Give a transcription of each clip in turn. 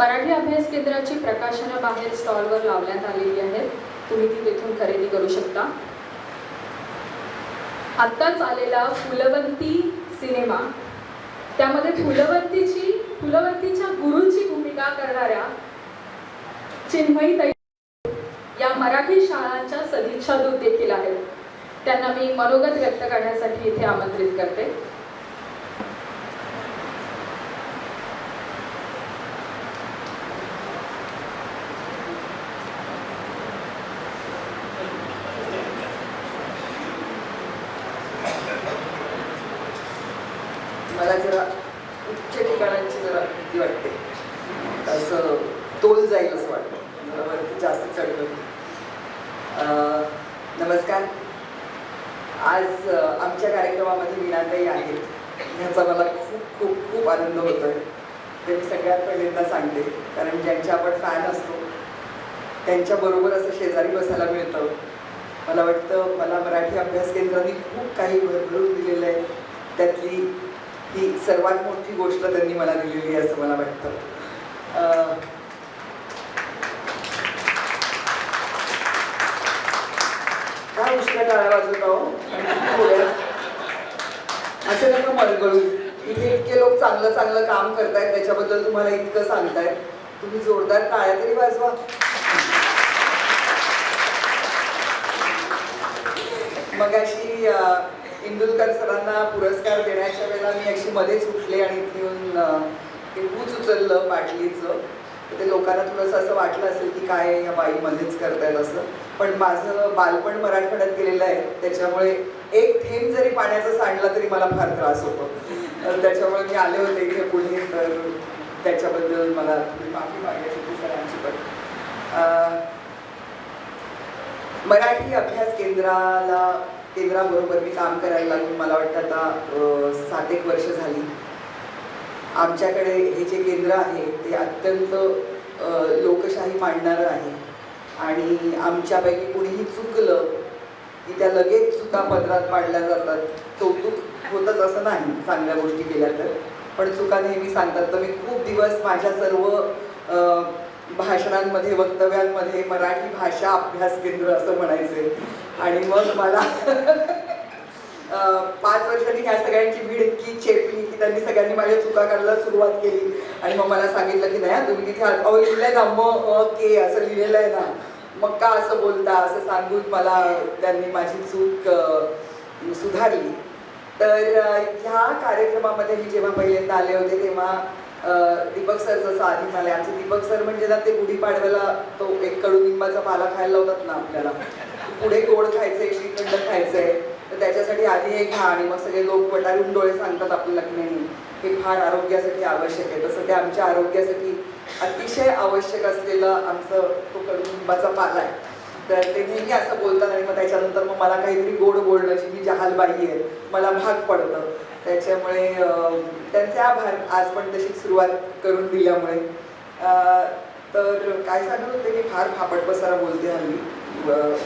मराठी अभ्यास केंद्राची प्रकाशनं बाहेर स्टॉलवर लावण्यात आलेली आहेत. तुम्ही ती तिथून खरेदी करू शकता. आत्ताच आलेला फुलवंती सिनेमा. त्यामध्ये फुलवंतीची फुलवंतीच्या गुरुची भूमिका करणाऱ्या चिन्मयी या मराठी शाळांच्या सदिच्छा दूत देखील आहेत. त्यांना मी मनोगत व्यक्त करण्यासाठी इथे आमंत्रित करते मला जरा उच्च ठिकाणांची जरा भीती वाटते असं तोल जाईल असं वाटतं जरा वरती जास्त चढलं अं, नमस्कार आज अं, आमच्या कार्यक्रमामध्ये मीनाताई याचा मला खूप खूप खूप आनंद होतो आहे ते मी सगळ्यात पहिल्यांदा सांगते. कारण ज्यांच्या आपण फॅन असतो त्यांच्याबरोबर असं शेजारी बसायला मिळतं. मला वाटतं मला मराठी अभ्यास केंद्राने खूप काही भरभरून दिलेलं आहे. त्यातली ही सर्वात मोठी गोष्ट त्यांनी मला दिलेली आहे असं मला वाटतं. काय उष्ण टाळ्या वाजवत? आहो थोड्या असं नका मरगळू इथे इतके लोक चांगलं चांगलं काम करतायत त्याच्याबद्दल तुम्हाला इतकं सांगतायत. तुम्ही जोरदार काळ्या तरी वाजवा. मग अशी इंदुलकर सरांना पुरस्कार देण्याच्या वेळेला मी अशी मध्येच उठले आणि इथे येऊन ते ऊच उचललं बाटलीचं ते लोकांना थोडंसं असं वाटलं असेल की काय या बाई मध्येच करतायत असं. पण माझं बालपण मराठवाड्यात गेलेलं आहे त्याच्यामुळे एक थेंब जरी पाण्याचा सांडला तरी मला फार त्रास होतो. तर त्याच्यामुळे मी आले होते इथे पुढे तर त्याच्याबद्दल मला थोडी माफी मागायची होती सरांची पण. मराठी अभ्यास केंद्राला केंद्राबरोबर मी काम करायला लागून मला वाटतं आता सात एक वर्ष झाली. आमच्याकडे हे जे केंद्र आहे ते अत्यंत लोकशाही मांडणारं आहे. आणि आमच्यापैकी कुणीही चुकलं की त्या लगेच चुका पदरात पाडल्या जातात. कौतुक होतच असं नाही चांगल्या गोष्टी केल्या तर. पण चुका नेहमी सांगतात. तर मी खूप दिवस माझ्या सर्व भाषणांमध्ये वक्तव्यांमध्ये मराठी भाषा अभ्यास केंद्र असं म्हणायचे. आणि मग मला पाच वर्षांनी ह्या सगळ्यांची भीड इतकी चेपली की त्यांनी सगळ्यांनी माझ्या चुका काढायला सुरुवात केली. आणि मग मला सांगितलं की नाही तुम्ही तिथे अहो लिहिलंय ना म के असं लिहिलेलं आहे ना मग का असं बोलता असं सांगून मला त्यांनी माझी चूक सुधारली. तर ह्या कार्यक्रमामध्ये मी जेव्हा पहिल्यांदा आले होते तेव्हा दीपक सर जसं आधी मला आमचे दीपक सर म्हणजे ना ते गुढीपाडव्याला तो एक कडुलिंबाचा पाला खायला लावतात ना आपल्याला. पुढे गोड खायचंय श्रीखंड खायचंय. तर त्याच्यासाठी आधी हे घ्या आणि मग सगळे लोक वटारून डोळे सांगतात आपल्याला की नाही हे फार आरोग्यासाठी आवश्यक आहे. तसं ते आमच्या आरोग्यासाठी अतिशय आवश्यक असलेलं आमचं तो कुटुंबाचा पाला आहे. तर ते नेहमी असं बोलतात आणि मग त्याच्यानंतर मग मला काहीतरी गोड बोलणं अशी मी जहालबाई आहे मला भाग पडतं. त्याच्यामुळे त्यांचे आभार आज पण तशी सुरुवात करून दिल्यामुळे. तर काय सांगत होते मी? फार फापट पसारा बोलते हल्ली.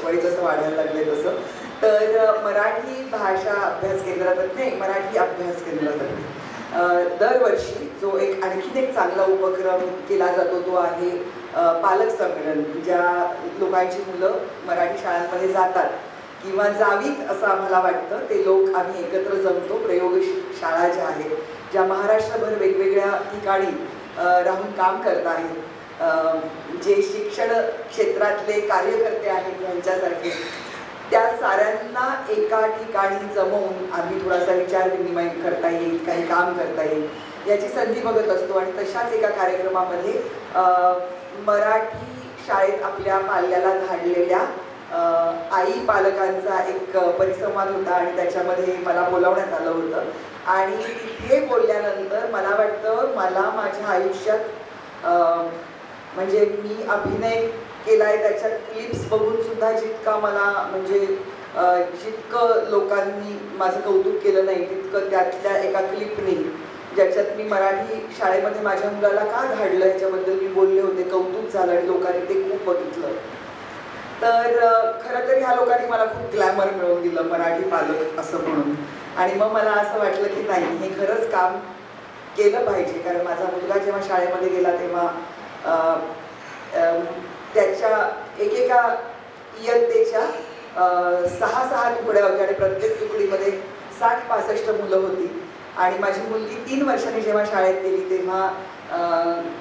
वय जसं वाढायला लागले तसं. तर मराठी भाषा अभ्यास केंद्रात नाही मराठी अभ्यास केंद्रातर्फे नाही. दरवर्षी जो एक आणखीन एक चांगला उपक्रम केला जातो तो आहे पालक संमेलन. ज्या लोकांची मुलं मराठी शाळांमध्ये जातात किंवा जावीत असं आम्हाला वाटतं ते लोक आम्ही एकत्र जमतो. प्रयोग शाळा ज्या आहेत ज्या महाराष्ट्रभर वेगवेगळ्या ठिकाणी राहून काम करत आहेत. जे शिक्षण क्षेत्रातले कार्यकर्ते आहेत यांच्यासारखे त्या साऱ्यांना एका ठिकाणी जमवून आम्ही थोडासा विचार विनिमय करता येईल काही काम करता येईल याची संधी बघत असतो. आणि तशाच एका कार्यक्रमामध्ये मराठी शाळेत आपल्या पाल्याला धाडलेल्या आई पालकांचा एक परिसंवाद होता आणि त्याच्यामध्ये मला बोलावण्यात आलं होतं. आणि तिथे बोलल्यानंतर मला वाटतं मला माझ्या आयुष्यात म्हणजे मी अभिनय केला आहे त्याच्या क्लिप्स बघून सुद्धा जितका मला म्हणजे जितकं लोकांनी माझं कौतुक केलं नाही तितकं त्यातल्या एका क्लिपने ज्याच्यात मी मराठी शाळेमध्ये माझ्या मुलाला का धाडलं याच्याबद्दल मी बोलले होते कौतुक झालं आणि लोकांनी ते खूप बघितलं. तर खरं तर ह्या लोकांनी मला खूप ग्लॅमर मिळवून दिलं मराठी पालक असं म्हणून. आणि मग मला असं वाटलं की नाही हे खरंच काम केलं पाहिजे कारण माझा मुलगा जेव्हा शाळेमध्ये गेला तेव्हा त्याच्या एकेका इयत्तेच्या सहा सहा तुकड्या होत्या आणि प्रत्येक तुकडीमध्ये साठ पासष्ट मुलं होती. आणि माझी मुलगी तीन वर्षांनी जेव्हा शाळेत गेली तेव्हा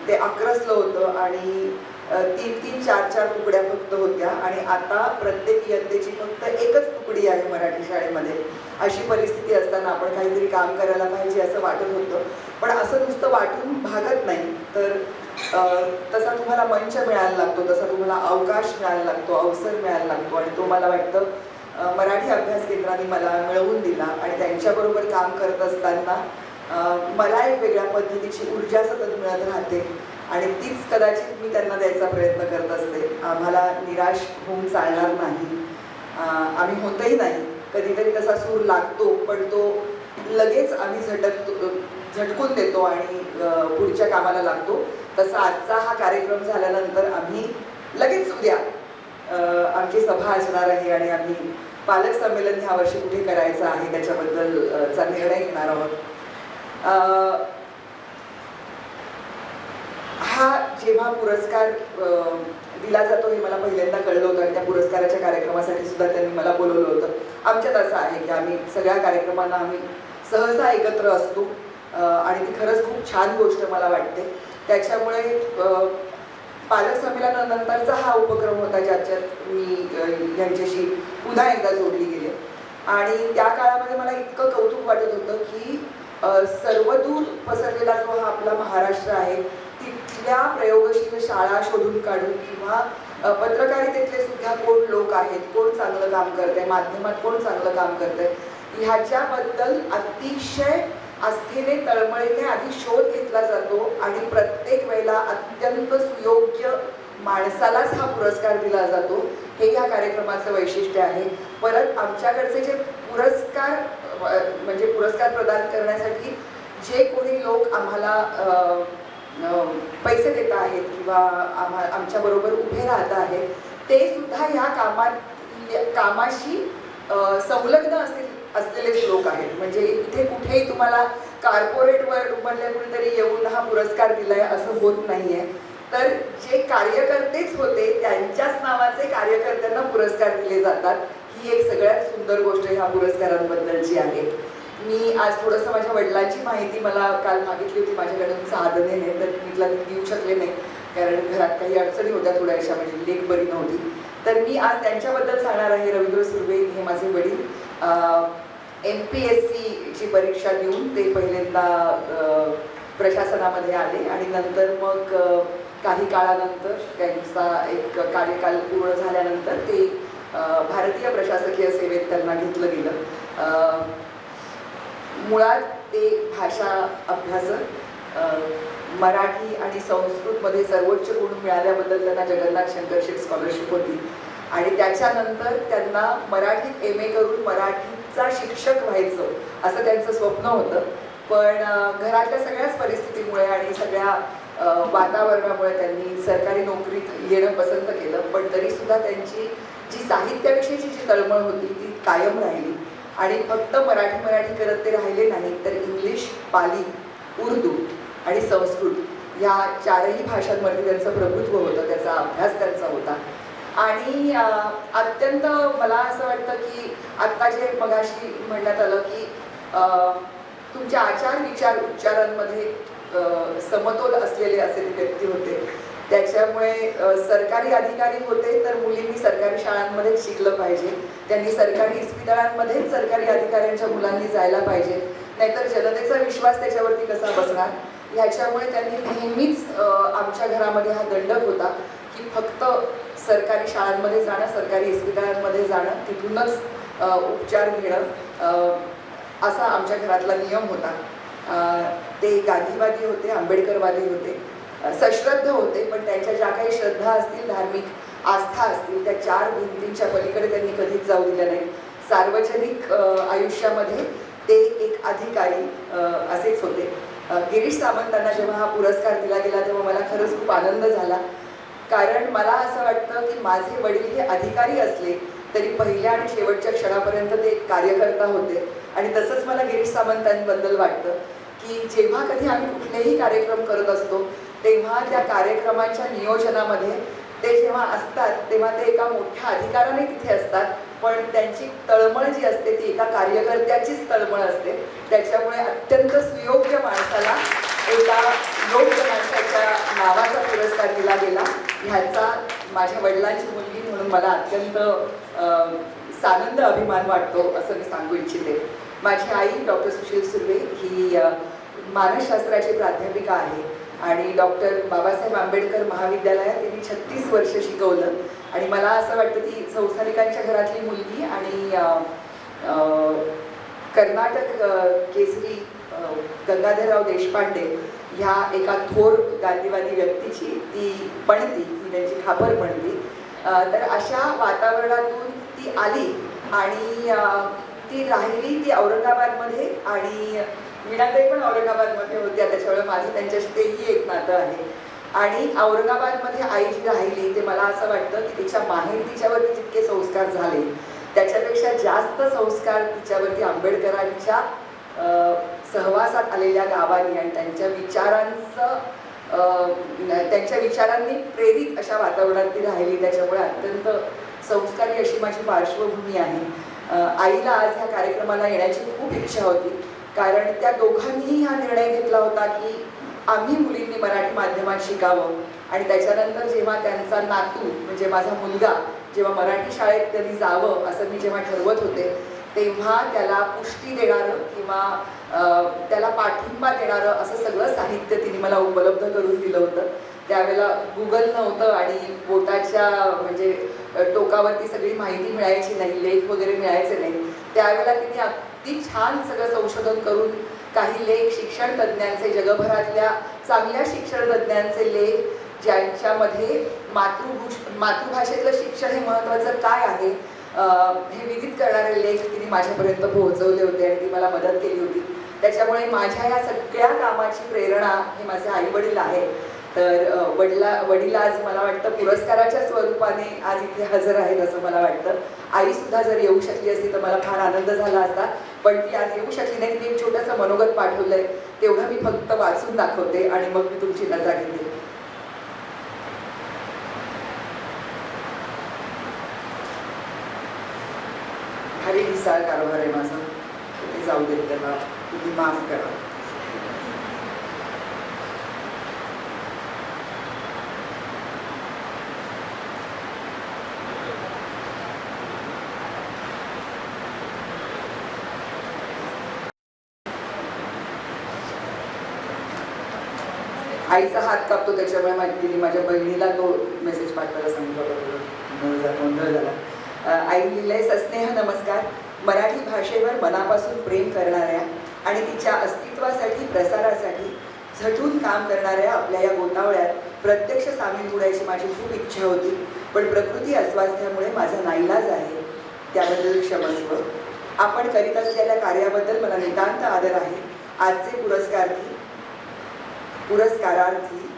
ते अकरसलं होतं आणि तीन तीन चार चार तुकड्या फक्त होत्या. आणि आता प्रत्येक इयत्तेची फक्त एकच तुकडी आहे मराठी शाळेमध्ये. अशी परिस्थिती असताना आपण काहीतरी काम करायला पाहिजे असं वाटत होतं. पण असं नुसतं वाटून भागत नाही. तर तसा तुम्हाला मंच मिळायला लागतो तसा तुम्हाला अवकाश मिळायला लागतो अवसर मिळायला लागतो आणि तो मला वाटतं मराठी अभ्यास केंद्राने मला मिळवून दिला आणि त्यांच्याबरोबर काम करत असताना मला एक वेगळ्या पद्धतीची ऊर्जा सतत मिळत राहते आणि तीच कदाचित मी त्यांना द्यायचा प्रयत्न करत असते. आम्हाला निराश होऊन चालणार नाही. आम्ही होतही नाही. कधीतरी तसा सूर लागतो पण तो लगेच आम्ही झटकतो झटकून देतो आणि पुढच्या कामाला लागतो. तसा आजचा हा कार्यक्रम झाल्यानंतर आम्ही लगेच उद्या आमची सभा असणार आहे आणि आम्ही पालक संमेलन ह्या वर्षी कुठे करायचं आहे त्याच्याबद्दल चा निर्णय घेणार आहोत. हा जेव्हा पुरस्कार दिला जातो हे मला पहिल्यांदा कळलं होतं आणि त्या पुरस्काराच्या कार्यक्रमासाठी सुद्धा त्यांनी मला बोलवलं होतं. आमच्यात असं आहे की आम्ही सगळ्या कार्यक्रमांना आम्ही सहसा एकत्र असतो. आणि ती खरंच खूप छान गोष्ट मला वाटते. त्याच्यामुळे पालक संमेलनानंतरचा हा उपक्रम होता ज्याच्यात मी यांच्याशी पुन्हा एकदा जोडली गेले. आणि त्या काळामध्ये मला इतकं कौतुक वाटत होतं की सर्वदूर पसरलेला जो हा आपला महाराष्ट्र आहे तिथल्या प्रयोगशील शाळा शोधून काढून किंवा पत्रकारितेतले सुद्धा कोण लोक आहेत कोण चांगलं काम करत आहे माध्यमात कोण चांगलं काम करत आहे ह्याच्याबद्दल अतिशय आस्थेने तळमळीने आधी शोध घेतला जातो आणि प्रत्येक वेळेला अत्यंत सुयोग्य माणसालाच हा पुरस्कार दिला जातो. हे या कार्यक्रमाचं वैशिष्ट्य आहे. परत आमच्याकडचे जे पुरस्कार म्हणजे पुरस्कार प्रदान करण्यासाठी जे कोणी लोक आम्हाला पैसे देत आहेत किंवा आम्हा आमच्याबरोबर उभे राहत आहेत ते सुद्धा ह्या कामात कामाशी संलग्न असतील. असलेले लोक आहेत. म्हणजे इथे कुठेही तुम्हाला कार्पोरेट मधल्या कुणीतरी येऊन हा पुरस्कार दिलाय असं होत नाहीये. तर जे कार्यकर्तेच होते त्यांच्याच नावाचे कार्यकर्त्यांना पुरस्कार दिले जातात. ही एक सगळ्यात सुंदर गोष्ट ह्या पुरस्कारांबद्दलची आहे. मी आज थोडंसं माझ्या वडिलांची माहिती मला काल मागितली होती माझ्याकडून साधनेने तर मी तिला देऊ शकले नाही. कारण घरात काही अडचणी होत्या थोड्याशा म्हणजे लेख बरी नव्हती. तर मी आज त्यांच्याबद्दल सांगणार आहे रवींद्र सुर्वे हे माझे वडील. एम पी एस सीची परीक्षा देऊन ते पहिल्यांदा प्रशासनामध्ये आले आणि नंतर मग काही काळानंतर त्यांचा एक कार्यकाल पूर्ण झाल्यानंतर ते भारतीय प्रशासकीय सेवेत त्यांना घेतलं गेलं. मुळात ते भाषा अभ्यासक मराठी आणि संस्कृतमध्ये सर्वोच्च गुण मिळाल्याबद्दल त्यांना जगन्नाथ शंकर शेठ स्कॉलरशिप होती. आणि त्याच्यानंतर त्यांना मराठीत एम ए करून मराठीचा शिक्षक व्हायचं असं त्यांचं स्वप्न होतं. पण घरातल्या सगळ्याच परिस्थितीमुळे आणि सगळ्या वातावरणामुळे त्यांनी सरकारी नोकरीत येणं पसंत केलं. पण तरीसुद्धा त्यांची जी साहित्याविषयीची जी तळमळ होती ती कायम राहिली. आणि फक्त मराठी मराठी करत ते राहिले नाही तर इंग्लिश पाली उर्दू आणि संस्कृत ह्या चारही भाषांमध्ये त्यांचं प्रभुत्व होतं त्याचा अभ्यास त्यांचा होता. आणि अत्यंत मला असं वाटतं की आत्ता जे मगाशी म्हणण्यात आलं की तुमच्या आचार विचार उच्चारांमध्ये समतोल असलेले असे व्यक्ती होते. त्याच्यामुळे सरकारी अधिकारी होते तर मुलींनी सरकारी शाळांमध्येच शिकलं पाहिजे. त्यांनी सरकारी इस्पितळांमध्येच सरकारी अधिकाऱ्यांच्या मुलांनी जायला पाहिजे. नाहीतर जनतेचा विश्वास त्याच्यावरती कसा बसणार? ह्याच्यामुळे त्यांनी नेहमीच आमच्या घरामध्ये हा दंडक होता की फक्त सरकारी शाळांमध्ये जाणं सरकारी इस्पितळांमध्ये जाणं तिथूनच उपचार घेणं असा आमच्या घरातला नियम होता. ते गांधीवादी होते आंबेडकरवादी होते. सश्रद्ध होते पण त्यांच्या ज्या काही श्रद्धा असतील धार्मिक आस्था असतील त्या चार भिंतींच्या पलीकडे त्यांनी कधीच जाऊ दिल्या नाही सार्वजनिक आयुष्यामध्ये ते एक अधिकारी असेच होते. गिरीश सामंतांना जेव्हा हा पुरस्कार दिला गेला तेव्हा मला खरंच खूप आनंद झाला. कारण मला असं वाटतं की माझे वडील हे अधिकारी असले तरी पहिल्या आणि शेवटच्या क्षणापर्यंत ते एक कार्यकर्ता होते. आणि तसंच मला गिरीश सामंतांबद्दल वाटतं की जेव्हा कधी आम्ही कुठलेही कार्यक्रम करत असतो तेव्हा त्या कार्यक्रमाच्या नियोजनामध्ये ते जेव्हा असतात तेव्हा ते एका मोठ्या अधिकाराने तिथे असतात. पण त्यांची तळमळ जी असते ती एका कार्यकर्त्याचीच तळमळ असते. त्याच्यामुळे अत्यंत सुयोग्य माणसाला एका लोकनाट्याच्या नावाचा पुरस्कार दिला गेला. ह्याचा माझ्या वडिलांची मुलगी म्हणून मला अत्यंत सानंद अभिमान वाटतो असं मी सांगू इच्छिते. माझी आई डॉक्टर सुशील सुर्वे ही मानसशास्त्राची प्राध्यापिका आहे. आणि डॉक्टर बाबासाहेब आंबेडकर महाविद्यालयात तिने छत्तीस वर्ष शिकवलं. आणि मला असं वाटतं ती संसारिकांच्या घरातली मुलगी आणि कर्नाटक केसरी गंगाधरराव देशपांडे ह्या एका थोर गांधीवादी व्यक्तीची ती पणती ती त्यांची खापर पणती. तर अशा वातावरणातून ती आली आणि ती राहिली ती औरंगाबादमध्ये आणि वीणाताई पण औरंगाबादमध्ये होत्या त्याच्यामुळे माझं त्यांच्याशी तेही एक नातं आहे. आणि औरंगाबादमध्ये आई जी राहिली ते मला असं वाटतं की तिच्या माहेर तिच्यावरती जितके संस्कार झाले त्याच्यापेक्षा जास्त संस्कार तिच्यावरती आंबेडकरांच्या सहवासात आलेल्या गावांनी आणि त्यांच्या विचारांचं त्यांच्या विचारांनी प्रेरित अशा वातावरणात ती राहिली. त्याच्यामुळे अत्यंत संस्कारी अशी माझी पार्श्वभूमी आहे. आईला आज ह्या कार्यक्रमाला येण्याची खूप इच्छा होती. कारण त्या दोघांनीही हा निर्णय घेतला होता की आम्ही मुलींनी मराठी माध्यमात शिकावं. आणि त्याच्यानंतर जेव्हा त्यांचा नातू म्हणजे माझा मुलगा जेव्हा मराठी शाळेत त्यांनी जावं असं मी जेव्हा ठरवत होते तेव्हा त्याला पुष्टी देणारं किंवा त्याला पाठिंबा देणारं असं सगळं साहित्य तिने मला उपलब्ध करून दिलं होतं. त्यावेळेला गुगल नव्हतं आणि बोटाच्या म्हणजे टोकावरती सगळी माहिती मिळायची नाही लेख वगैरे मिळायचे नाही. त्यावेळेला तिने अगदी छान सगळं संशोधन करून काही लेख शिक्षण तज्ज्ञांचे जगभरातल्या चांगल्या शिक्षण तज्ज्ञांचे लेख ज्यांच्यामध्ये मातृभूष मातृभाषेतलं शिक्षण हे महत्त्वाचं काय आहे हे विदित करणारे लेख तिने माझ्यापर्यंत पोहोचवले होते आणि ती मला मदत केली होती. त्याच्यामुळे माझ्या या सगळ्या कामाची प्रेरणा हे माझे आई वडील आहे तर वडिला वडील आज मला वाटतं पुरस्काराच्या स्वरूपाने आज इथे हजर आहेत असं मला वाटतं. आई सुद्धा जर येऊ शकली असती तर मला फार आनंद झाला असता. पण ती आज येऊ शकली नाही. मी एक छोटंसं मनोगत पाठवलंय. तेवढं मी फक्त वाचून दाखवते आणि मग मी तुमची नजा घेते. भारी ढिसाळ कारभार आहे माझा. ते जाऊ देत त्याला तुम्ही माफ करा. आईचा हात कापतो त्याच्यामुळे माझी तिने माझ्या बहिणीला तो मेसेज पाठवायला सांगितलं गोंधळ झाला- आई लिहिलंय सस्नेह नमस्कार. मराठी भाषेवर मनापासून प्रेम करणाऱ्या आणि तिच्या अस्तित्वासाठी प्रसारासाठी झटून काम करणाऱ्या आपल्या या गोतावळ्यात प्रत्यक्ष सामील होण्याची माझी खूप इच्छा होती. पण प्रकृती अस्वास्थ्यामुळे माझा नाईलाज आहे. त्याबद्दल क्षमस्व आपण करीत असलेल्या कार्याबद्दल मला नितांत आदर आहे. आजचे पुरस्कार्थी पुरस्कारार्थी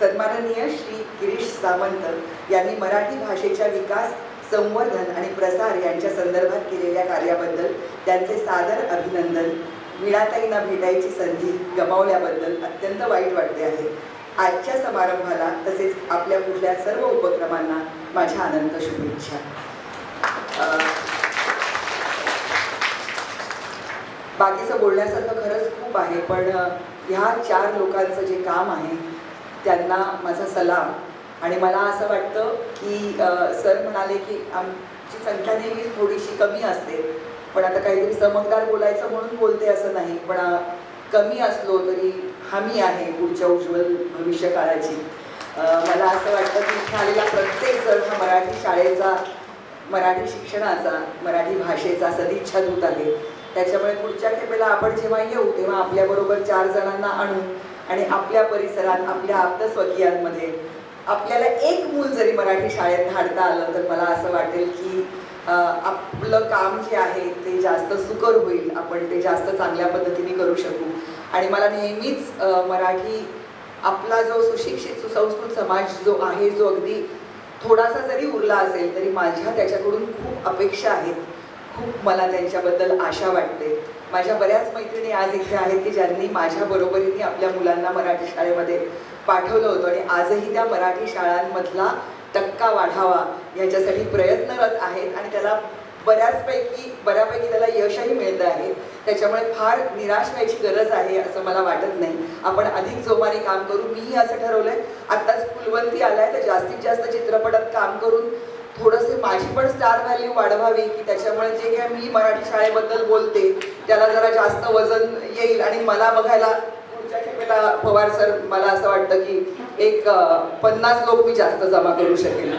सन्माननीय श्री गिरीश सामंत यांनी मराठी भाषेच्या विकास संवर्धन आणि प्रसार यांच्या संदर्भात केलेल्या कार्याबद्दल त्यांचे सादर अभिनंदन. वीणाताईंना भेटायची संधी गमावल्याबद्दल अत्यंत वाईट वाटते आहे. आजच्या समारंभाला तसेच आपल्या पुढल्या सर्व उपक्रमांना माझ्या अनंत शुभेच्छा. बाकीचं बोलण्यासारखं खरंच खूप आहे पण ह्या चार लोकांचं जे काम आहे त्यांना माझा सलाम. आणि मला असं वाटतं की सर म्हणाले की आमची संख्या नेहमीच थोडीशी कमी असते. पण आता काहीतरी चमकदार बोलायचं म्हणून बोलते असं नाही. पण कमी असलो तरी हमी आहे पुढच्या उज्ज्वल भविष्य काळाची. मला असं वाटतं की इथे आलेला प्रत्येक जण हा मराठी शाळेचा मराठी शिक्षणाचा मराठी भाषेचा सदिच्छा दूत आहे. त्याच्यामुळे पुढच्या खेपेला आपण जेव्हा येऊ तेव्हा आपल्याबरोबर चार जणांना आणू आणि आपल्या परिसरात आपल्या आप्तस्वकीयांमध्ये आपल्याला एक मूल जरी मराठी शाळेत धाडता आलं तर मला असं वाटेल की आपलं काम जे आहे ते जास्त सुकर होईल आपण ते जास्त चांगल्या पद्धतीने करू शकू. आणि मला नेहमीच मराठी आपला जो सुशिक्षित सुसंस्कृत समाज जो आहे जो अगदी थोडासा जरी उरला असेल तरी माझ्या त्याच्याकडून खूप अपेक्षा आहेत. खूप मला त्यांच्याबद्दल आशा वाटते. माझ्या बऱ्याच मैत्रिणी आज इथे आहेत की ज्यांनी माझ्या बरोबरीने आपल्या मुलांना मराठी शाळेमध्ये पाठवलं होतं आणि आजही त्या मराठी शाळांमधला टक्का वाढावा याच्यासाठी प्रयत्नरत आहेत आणि त्याला बऱ्याचपैकी बऱ्यापैकी त्याला यशही मिळतं आहे. त्याच्यामुळे फार निराश व्हायची गरज आहे असं मला वाटत नाही. आपण अधिक जोमाने काम करू मीही असं ठरवलं आहे आत्ताच फुलवंती आलाय तर जास्तीत जास्त चित्रपटात काम करून थोडंसे माझी पण स्टार व्हॅल्यू वाढवावी की त्याच्यामुळे जे काय मी मराठी शाळेबद्दल बोलते त्याला जरा जास्त वजन येईल आणि मला बघायला आता पवार सर मला असं वाटतं की एक पन्नास लोक मी जास्त जमा करू शकेल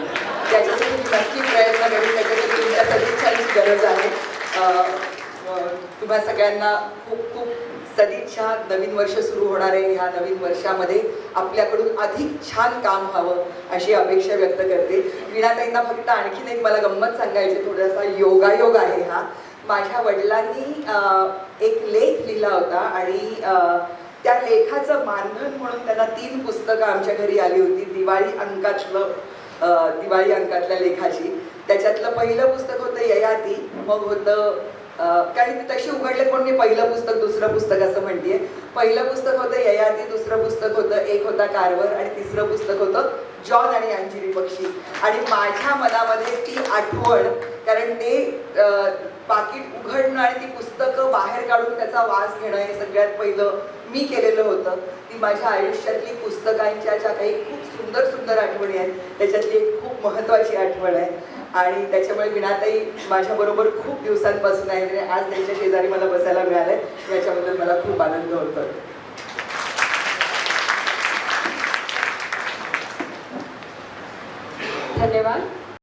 त्याच्यासाठी मी नक्की प्रयत्न करेन त्याच्यासाठी तुमच्या सदिच्छांची गरज आहे. तुम्हा सगळ्यांना खूप खूप सदिच्छा. नवीन वर्ष सुरू होणार आहे. ह्या नवीन वर्षामध्ये आपल्याकडून अधिक छान काम व्हावं अशी अपेक्षा व्यक्त करते. वीणाताईंना फक्त आणखीन एक मला गंमत सांगायची थोडासा योगायोग आहे हा. माझ्या वडिलांनी एक लेख लिहिला होता आणि त्या लेखाचं मानधन म्हणून त्यांना तीन पुस्तकं आमच्या घरी आली होती दिवाळी अंकातलं दिवाळी अंकातल्या लेखाची. त्याच्यातलं पहिलं पुस्तक होतं ययाती मग होतं काही तशी उघडले पण मी पहिलं पुस्तक दुसरं पुस्तक असं म्हणते पहिलं पुस्तक होतं ययाती दुसरं पुस्तक होतं एक होता कारवर आणि तिसरं पुस्तक होतं जॉन आणि अंजिरी पक्षी. आणि माझ्या मनामध्ये ती आठवण कारण ते पाकिट उघडणं आणि ती पुस्तकं बाहेर काढून त्याचा वास घेणं हे सगळ्यात पहिलं मी केलेलं होतं. ती माझ्या आयुष्यातली पुस्तकांच्या ज्या काही खूप सुंदर सुंदर आठवणी आहेत त्याच्यातली एक खूप महत्त्वाची आठवण आहे. आणि त्याच्यामुळे विनाताई माझ्याबरोबर खूप दिवसांपासून आहे म्हणजे आज त्यांच्या शेजारी मला बसायला मिळालं आहे याच्याबद्दल मला खूप आनंद होतो धन्यवाद.